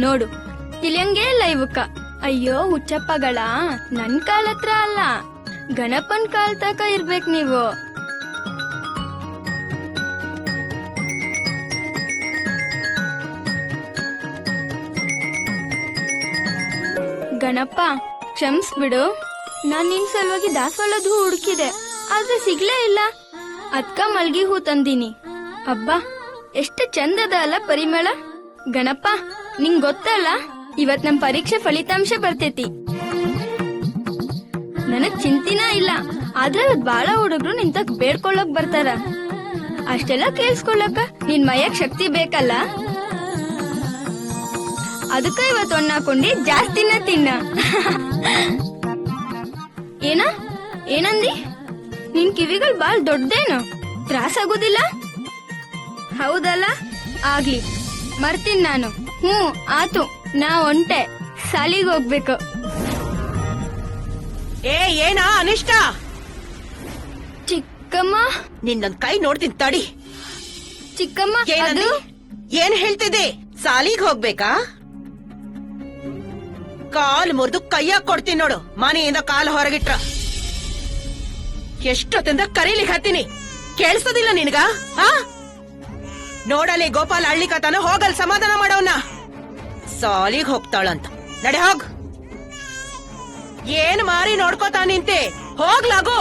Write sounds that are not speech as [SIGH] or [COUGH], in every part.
ನೋಡು, ತಿಳಿಯಂಗೇ ಇಲ್ಲ ಇವಕ್ಕ ಅಯ್ಯೋ, ಹುಚ್ಚಪ್ಪಗಳ, ನನ್ ಕಾಲ್ ಹತ್ರ ಅಲ್ಲ. ಗಣಪನ್ ಕಾಲ್ ತಕ ಇರ್ಬೇಕ್ ನೀವು. ಗಣಪ ಕ್ಷಮಿಸ್ಬಿಡು. ನಾನ್ ನಿನ್ ಸಲುವಾಗಿ ದಾಸವಾಳದ ಹೂ ಹುಡುಕಿದೆ. ಆದ್ರೆ ಸಿಗ್ಲೇ ಇಲ್ಲ. ಅದ್ಕ ಮಲ್ಗಿ ಹೂ ತಂದಿನಿ. ಅಬ್ಬಾ, ಎಷ್ಟು ಚಂದದ ಅಲ್ಲ ಪರಿಮಳ. ಗಣಪ ನಿಂಗ್ ಗೊತ್ತಲ್ಲ? ಇವತ್ ನಮ್ ಪರೀಕ್ಷೆ ಫಲಿತಾಂಶ ಬರ್ತೈತಿ. ನನಗ್ ಚಿಂತಿನ ಇಲ್ಲ. ಆದ್ರೆ ಬಾಳ ಹುಡುಗರು ನಿಂತಕ್ ಬೇಡ್ಕೊಳ್ಳೋಕ್ ಬರ್ತಾರ. ಅಷ್ಟೆಲ್ಲ ಕೇಳಿಸ್ಕೊಳ್ಳಕ ನಿನ್ ಮಯಕ್ ಶಕ್ತಿ ಬೇಕಲ್ಲ? ಅದಕ್ಕ ಇವತ್ ಒಣ್ಣ ಹಾಕೊಂಡಿ ಜಾಸ್ತಿನ ತಿನ್ನ. ಏನ? ಏನಂದಿ? ನಿನ್ ಕಿವಿಗಳು ಬಾಳ್ ದೊಡ್ಡದೇನು. ತ್ರಾಸ ಆಗೋದಿಲ್ಲ ಹೌದಲ್ಲ? ಆಗ್ಲಿ. ಮರ್ತೀನಿ ನಾನು. ಹ್ಞೂ ಆತು ನಾ ಒಂಟೆ. ಸಾಲಿಗೆ ಹೋಗ್ಬೇಕು. ಏ ಏನಾ ಅನಿಷ್ಟ? ಚಿಕ್ಕಮ್ಮ? ನಿನ್ನ ಕೈ ನೋಡ್ತೀನಿ ತಡಿ. ಚಿಕ್ಕಮ್ಮ ಏನಂದಿ? ಅದು? ಏನ್ ಹೇಳ್ತಿದ್ದೆ? ಸಾಲಿಗೆ ಹೋಗ್ಬೇಕಾ? ಕಾಲ್ ಮುರಿದು ಕೈಯಾಗ್ ಕೊಡ್ತೀನಿ ನೋಡು. ಮನೆಯಿಂದ ಕಾಲ್ ಹೊರಗಿಟ್ರ. ಎಷ್ಟೊತ್ತಿಂದ ಕರೀಲಿಕ್ಕೆ ಹತ್ತೀನಿ. ಕೇಳಿಸೋದಿಲ್ಲ ನಿನಗ ಆ? ನೋಡಲಿ ಗೋಪಾಲ್ ಹಳ್ಳಿಕತನ ಹೋಗಲ್ ಸಮಾಧಾನ ಮಾಡೋಣ ಸಾಲಿಗ್ ಹೋಗ್ತಾಳಂತ. ನಡೆ ಹೋಗ್. ಏನ್ ಮಾರಿ ನೋಡ್ಕೋತಾ ನಿಂತೆ? ಹೋಗ್ಲಾಗು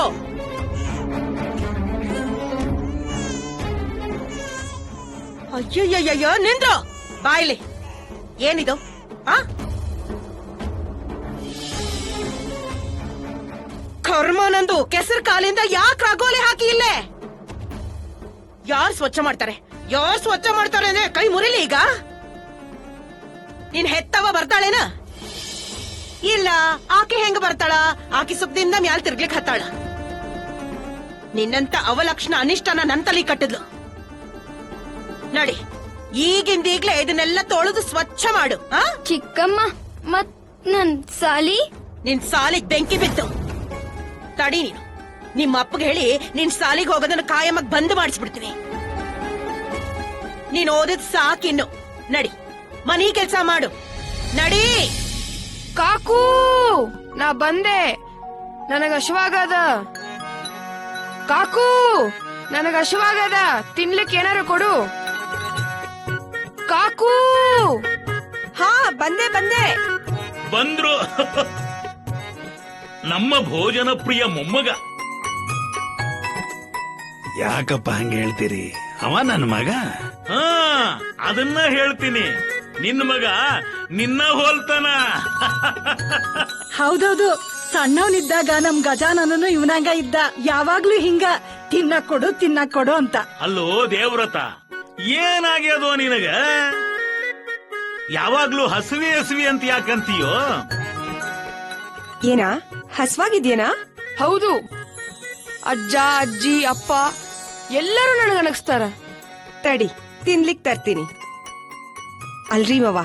ಅಯ್ಯಯ್ಯಯ್ಯೋ ನಿಂದ್ರು. ಬಾಯ್ಲಿ ಏನಿದು? ಆ? ಕರ್ಮ ನಂದು ಕೆಸರು ಕಾಲಿಂದ ಯಾಕೆ ರಗೋಲಿ ಹಾಕಿ ಇಲ್ಲೇ? ಯಾರು ಸ್ವಚ್ಛ ಮಾಡ್ತಾರೆ? ಯಾರು ಸ್ವಚ್ಛ ಮಾಡ್ತಾರೆ ಅಂದ್ರೆ ಕೈ ಮುರಿಲಿ ಈಗ? ನೀನ್ ಹೆತ್ತವ ಬರ್ತಾಳೇನ? ಇಲ್ಲ ಆಕೆ ಹೆಂಗ ಬರ್ತಾಳ? ಆಕೆ ಸುಖದಿಂದ ಮ್ಯಾಲ್ ತಿರ್ಗ್ಲಿಕ್ ಹತ್ತಾಳ. ನಿನ್ನಂತ ಅವಲಕ್ಷಣ ಅನಿಷ್ಟನ ನನ್ ತಲೆ ಕಟ್ಟಿದ್ಲು. ನೋಡಿ ಈಗಿಂದೀಗ್ಲೇ ಇದನ್ನೆಲ್ಲ ತೊಳೆದು ಸ್ವಚ್ಛ ಮಾಡು ಆ? ಚಿಕ್ಕಮ್ಮ ಮತ್ ನನ್ ಸಾಲಿ? ನಿನ್ ಸಾಲಿಗ್ ಬೆಂಕಿ ಬಿತ್ತು. ತಡಿ ನೀನು. ನಿಮ್ಮ ಅಪ್ಪಗೆ ಹೇಳಿ ನಿನ್ ಸಾಲಿಗೆ ಹೋಗೋದನ್ನ ಕಾಯಮಕ್ ಬಂದ್ ಮಾಡಿಸ್ಬಿಡ್ತೀನಿ. ನೀನ್ ಓದಿದ್ ಸಾಕಿನ್ನು ನಡಿ ಮನಿ ಕೆಲ್ಸ ಮಾಡು. ನಡಿ! ಕಾಕು ನಾ ಬಂದೆ. ನನಗ ಹಶವಾಗದ ಕಾಕು ನನಗ ಹಶವಾಗದ ತಿನ್ಲಿಕ್ಕೆ ಏನಾರು ಕೊಡು. ಕಾಕು! ಹಾ ಬಂದೆ ಬಂದೆ. ಬಂದ್ರು. ನಮ್ಮ ಭೋಜನ ಪ್ರಿಯ ಮೊಮ್ಮಗ. ಯಾಕಪ್ಪ ಹಂಗೆ ಹೇಳ್ತೀರಿ? ಅವ ನನ್ನ ಮಗ? ಹಾ ಅದನ್ನ ಹೇಳ್ತೀನಿ. ನಿನ್ನ ಮಗ ನಿನ್ನ ಹೋಲ್ತಾನ. ಹೌದೌದು. ಸಣ್ಣವನಿದ್ದಾಗ ನಮ್ ಗಜಾನನನು ಇವನಾಗ ಇದ್ದ. ಯಾವಾಗ್ಲೂ ಹಿಂಗ ತಿನ್ನ ಕೊಡು ತಿನ್ನ ಕೊಡು ಅಂತ. ಅಲ್ಲೋ ದೇವ್ರತ ಏನಾಗ್ಯದೋ ನಿನಗ? ಯಾವಾಗ್ಲೂ ಹಸುವಿ ಹಸುವಿ ಅಂತ ಯಾಕಂತೀಯೋ? ಏನಾ ಹಸ್ವಾಗಿದ್ಯೇನಾ? ಹೌದು. ಅಜ್ಜ ಅಜ್ಜಿ ಅಪ್ಪ ಎಲ್ಲರೂ ನನಗೆ ಅಣಗಿಸ್ತಾರ ತಡಿ ತಿನ್ಲಿಕ್ ತರ್ತೀನಿ. ಅಲ್ರಿ ಮವ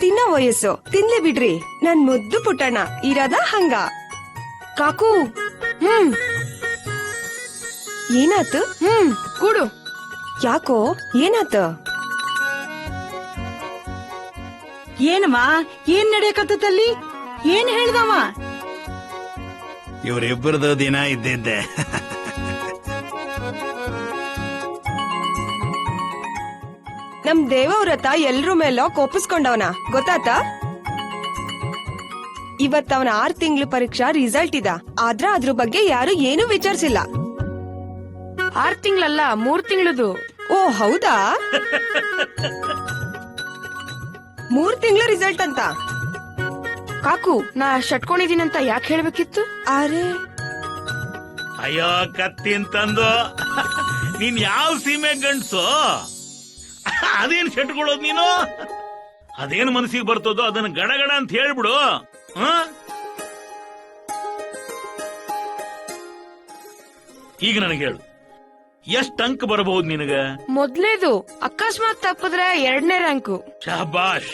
ತಿನ್ನೋ ವಯಸ್ಸು ತಿನ್ಲಿ ಬಿಡ್ರಿ. ನನ್ ಮುದ್ದು ಪುಟ್ಟಣ್ಣ ಇರದ ಹಂಗ. ಕಾಕು ಹ್ಮ್. ಏನಾತು? ಹ್ಮ್ ಕೂಡು. ಯಾಕೋ ಏನಾತು? ಏನಮ್ಮ ಏನ್ ನಡೆಯಕತ್ತಲ್ಲಿ ಏನ್ ಹೇಳ್ದವ? ಇವರಿಬ್ಬರದು ದಿನ ಇದ್ದಿದ್ದೆ. [LAUGHS] ನಮ್ ದೇವವ್ರತ ಎಲ್ರ ಮೇಲೋ ಕೋಪಿಸ್ಕೊಂಡವನ. ಗೊತ್ತಾತ ಇವತ್ ಅವನ ಆರ್ ತಿಂಗ್ಳು ಪರೀಕ್ಷಾ ರಿಸಲ್ಟ್ ಇದ. ಆದ್ರ ಅದ್ರ ಬಗ್ಗೆ ಯಾರು ಏನು ವಿಚಾರಿಸಿಲ್ಲ. ಆರ್ ತಿಂಗ್ಳಲ್ಲ ಮೂರ್ ತಿಂಗಳದು. ಓ ಹೌದಾ? ಮೂರ್ ತಿಂಗಳ ರಿಸಲ್ಟ್ ಅಂತ. ಕಾಕು ನಾ ಅಂತ ಯಾಕೆ ಹೇಳ್ಬೇಕಿತ್ತು? ಅರೆ. ಅಯ್ಯೋ ಕತ್ತಿ ತಂದು. ನೀನ್ ಯಾವ ಸೀಮೆ ಗಂಡ್ಸು? [LAUGHS] ಅದೇನ್ ಶೆಟ್ಕೊಳ್ಳೋದು ನೀನು? ಅದೇನ್ ಮನಸ್ಸಿಗೆ ಬರ್ತದೋ ಅದನ್ನ ಗಡಗಡ ಅಂತ ಹೇಳ್ಬಿಡು. ಹ? ಈಗ ನನಗೆ ಹೇಳು. ಎಷ್ಟ್ ಅಂಕ ಬರಬಹುದು ನಿನಗ? ಮೊದ್ಲೇದು ಅಕಸ್ಮಾತ್ ತಪ್ಪಿದ್ರೆ ಎರಡನೇ ರ್ಯಾಂಕು ಶಾಬಾಷ್.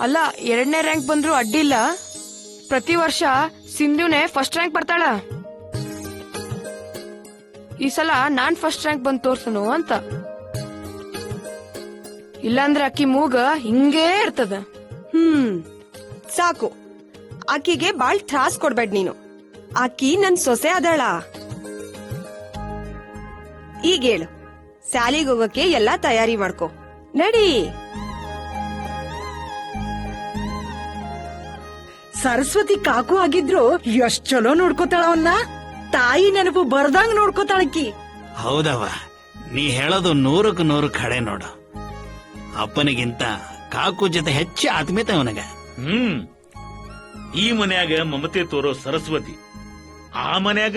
ಅಲ್ಲ ಎರಡನೇ ರ್ಯಾಂಕ್ ಬಂದ್ರು ಅಡ್ಡಿಲ್ಲ ಪ್ರತಿ ವರ್ಷ ಸಿಂಧುನೇ ಫಸ್ಟ್ ರ್ಯಾಂಕ್ ಬರ್ತಾಳ. ಈ ಸಲ ನಾನ್ ಫಸ್ಟ್ ರ್ಯಾಂಕ್ ಬಂದ್ ತೋರ್ಸನು ಅಂತ. ಇಲ್ಲಾಂದ್ರೆ ಅಕ್ಕಿ ಮೂಗ ಹಿಂಗೇ ಇರ್ತದ. ಹ್ಮ್, ಸಾಕು. ಆಕಿಗೆ ಬಾಳ್ ತ್ರಾಸ್ ಕೊಡ್ಬೇಡ ನೀನು. ಆಕಿ ನನ್ ಸೊಸೆ ಅದಳ ಈಗ ಹೇಳು. ಶಾಲಿಗೆ ಹೋಗಕ್ಕೆ ಎಲ್ಲಾ ತಯಾರಿ ಮಾಡ್ಕೊ. ನಡಿ. ಸರಸ್ವತಿ ಕಾಕು ಆಗಿದ್ರು ಎಷ್ಟ್ ಚಲೋ ನೋಡ್ಕೋತಾಳ ಅವನ್ನ ತಾಯಿ ನೆನಪು ಬರ್ದಂಗ್ ನೋಡ್ಕೋತಾಳಕ್ಕಿ ಹೌದವ್ವ ನೀ ಹೇಳೋದು ನೂರಕ್ಕೆ ನೂರು ಕಡೆ ನೋಡು. ಅಪ್ಪನಿಗಿಂತ ಕಾಕು ಜೊತೆ ಹೆಚ್ಚು ಆತ್ಮೀಯತೆ ಅವನಿಗೆ. ಹ್ಮ್. ಈ ಮನ್ಯಾಗ ಮಮತೆ ತೋರೋ ಸರಸ್ವತಿ ಆ ಮನ್ಯಾಗ